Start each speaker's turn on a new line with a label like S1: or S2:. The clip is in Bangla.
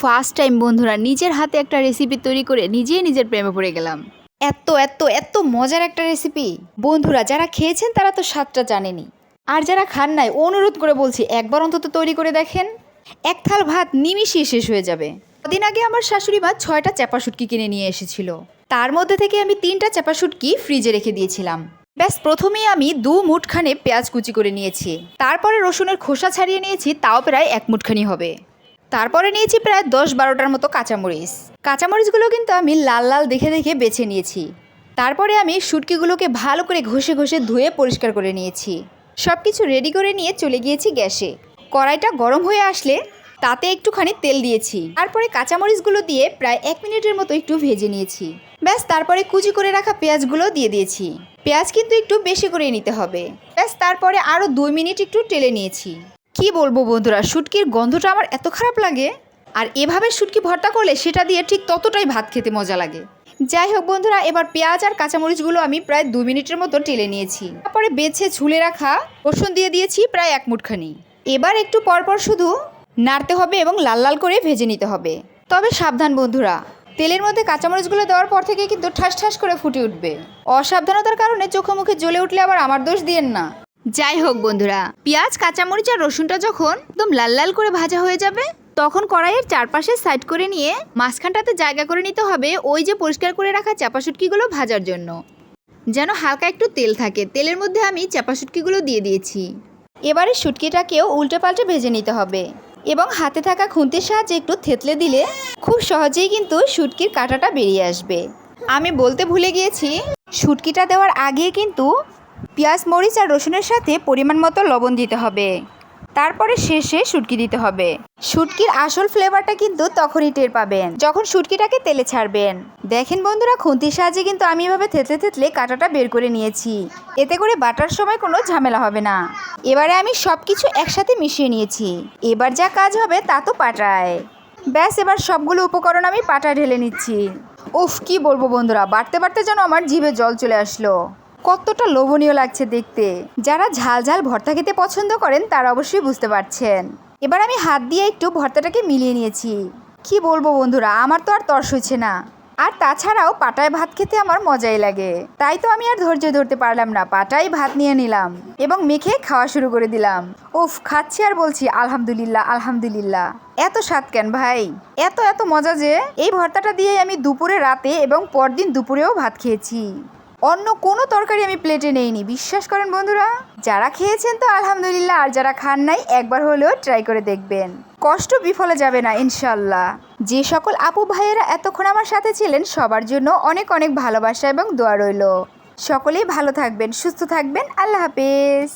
S1: ফার্স্ট টাইম বন্ধুরা, নিজের হাতে একটা রেসিপি তৈরি করে নিজেই নিজের প্রেমে পড়ে গেলাম। এত এত এত মজার একটা রেসিপি বন্ধুরা, যারা খেয়েছেন, তারা তো স্বাদটা জানেনি। আর যারা খান নাই, অনুরোধ করে বলছি, একবার অন্তত তৈরি করে দেখেন। এক থাল ভাত নিমিশিয়ে শেষ হয়ে যাবে। কদিন আগে আমার শাশুড়ি মা ছয়টা চাপা শুটকি কিনে নিয়ে এসেছিল। তার মধ্যে থেকে আমি তিনটা চাপা শুটকি ফ্রিজে রেখে দিয়েছিলাম। ব্যাস, প্রথমেই আমি দু মুঠখানে পেঁয়াজ কুচি করে নিয়েছি। তারপরে রসুনের খোসা ছাড়িয়ে নিয়েছি, তাও প্রায় এক মুঠখানি হবে। তারপরে নিয়েছি প্রায় দশ বারোটার মতো কাঁচামরিচ। কাঁচামরিচগুলো কিন্তু আমি লাল লাল দেখে দেখে বেছে নিয়েছি। তারপরে আমি শুটকিগুলোকে ভালো করে ঘষে ঘষে ধুয়ে পরিষ্কার করে নিয়েছি। সব কিছু রেডি করে নিয়ে চলে গিয়েছি গ্যাসে। কড়াইটা গরম হয়ে আসলে তাতে একটুখানি তেল দিয়েছি। তারপরে কাঁচামরিচগুলো দিয়ে প্রায় এক মিনিটের মতো একটু ভেজে নিয়েছি। ব্যাস, তারপরে কুচি করে রাখা পেঁয়াজগুলো দিয়ে দিয়েছি। পেঁয়াজ কিন্তু একটু বেশি করে নিতে হবে। ব্যাস, তারপরে আরও দুই মিনিট একটু টেলে নিয়েছি। কি বলব বন্ধুরা, শুটকির গন্ধটা আমার এত খারাপ লাগে। আর এভাবে শুটকি ভর্তা করলে সেটা দিয়ে ঠিক ততটাই ভাত খেতে মজা লাগে। যাই হোক বন্ধুরা, এবার পেঁয়াজ আর কাঁচামরিচগুলো আমি প্রায় দু মিনিটের মতো টেলে নিয়েছি। তারপরে বেছে ঝুলে রাখা রসুন দিয়ে দিয়েছি প্রায় এক মুঠখানি। এবার একটু পরপর শুধু নাড়তে হবে এবং লাল লাল করে ভেজে নিতে হবে। তবে সাবধান বন্ধুরা, তেলের মধ্যে কাঁচামরিচগুলো দেওয়ার পর থেকে কিন্তু ঠাস ঠাস করে ফুটে উঠবে। অসাবধানতার কারণে চোখে মুখে জ্বলে উঠলে আবার আমার দোষ দিয়েন না। যাই হোক বন্ধুরা, পেঁয়াজ, কাঁচামরিচ আর রসুনটা যখন একদম লাল লাল করে ভাজা হয়ে যাবে, তখন কড়াইয়ের চারপাশে সাইড করে নিয়ে মাঝখানটাতে জায়গা করে নিতে হবে ওই যে পরিষ্কার করে রাখা চাপা শুটকিগুলো ভাজার জন্য। যেন হালকা একটু তেল থাকে, তেলের মধ্যে আমি চাপা শুটকিগুলো দিয়ে দিয়েছি। এবারে শুটকিটাকেও উল্টে পাল্টে ভেজে নিতে হবে এবং হাতে থাকা খুন্তির সাহায্যে একটু থেতলে দিলে খুব সহজেই কিন্তু শুটকির কাঁটাটা বেরিয়ে আসবে। আমি বলতে ভুলে গিয়েছি, শুটকিটা দেওয়ার আগে কিন্তু পেঁয়াজ, মরিচ আর রসুনের সাথে পরিমাণ মতো লবণ দিতে হবে। তারপরে শেষে শুটকি দিতে হবে। শুটকির আসল ফ্লেভারটা কিন্তু তখনই টের পাবেন, যখন শুটকিটাকে তেলে ছাড়বেন। দেখেন বন্ধুরা, খুন্তির সাহায্যে কিন্তু আমি এভাবে থেতলে থেতলে কাঁটাটা বের করে নিয়েছি। এতে করে বাটার সময় কোনো ঝামেলা হবে না। এবারে আমি সব কিছু একসাথে মিশিয়ে নিয়েছি। এবার যা কাজ হবে তা তো পাটায়। ব্যাস, এবার সবগুলো উপকরণ আমি পাটায় ঢেলে নিচ্ছি। উফ, কি বলব বন্ধুরা, বাড়তে বাড়তে যেন আমার জিভে জল চলে আসলো। কতটা লোভনীয় লাগছে দেখতে। যারা ঝাল ঝাল ভর্তা খেতে পছন্দ করেন, তারা অবশ্যই বুঝতে পারছেন। এবার আমি হাত দিয়ে একটু ভর্তাটাকে মিলিয়ে নিয়েছি। কি বলব বন্ধুরা, আমার তো আর তর্স হচ্ছে না। আর তাছাড়াও পাটায় ভাত খেতে আমার মজাই লাগে। তাই তো আমি আর ধৈর্য ধরতে পারলাম না, পাটায় ভাত নিয়ে নিলাম এবং মেখে খাওয়া শুরু করে দিলাম। উফ, খাচ্ছি আর বলছি, আলহামদুলিল্লাহ আলহামদুলিল্লাহ। এত স্বাদ কেন ভাই? এত এত মজা যে, এই ভর্তাটা দিয়ে আমি দুপুরে, রাতে এবং পরদিন দুপুরেও ভাত খেয়েছি। অন্য কোনো তরকারি আমি প্লেটে নেইনি, বিশ্বাস করেন বন্ধুরা? যারা খেয়েছেন তো আলহামদুলিল্লাহ, আর যারা খান নাই, একবার হলেও ট্রাই করে দেখবেন। কষ্ট বিফলে যাবে না ইনশাল্লাহ যে সকল আপু ভাইয়েরা এতক্ষণ আমার সাথে ছিলেন, সবার জন্য অনেক অনেক ভালোবাসা এবং দোয়া রইল। সকলেই ভালো থাকবেন, সুস্থ থাকবেন, আল্লাহ হাফেজ।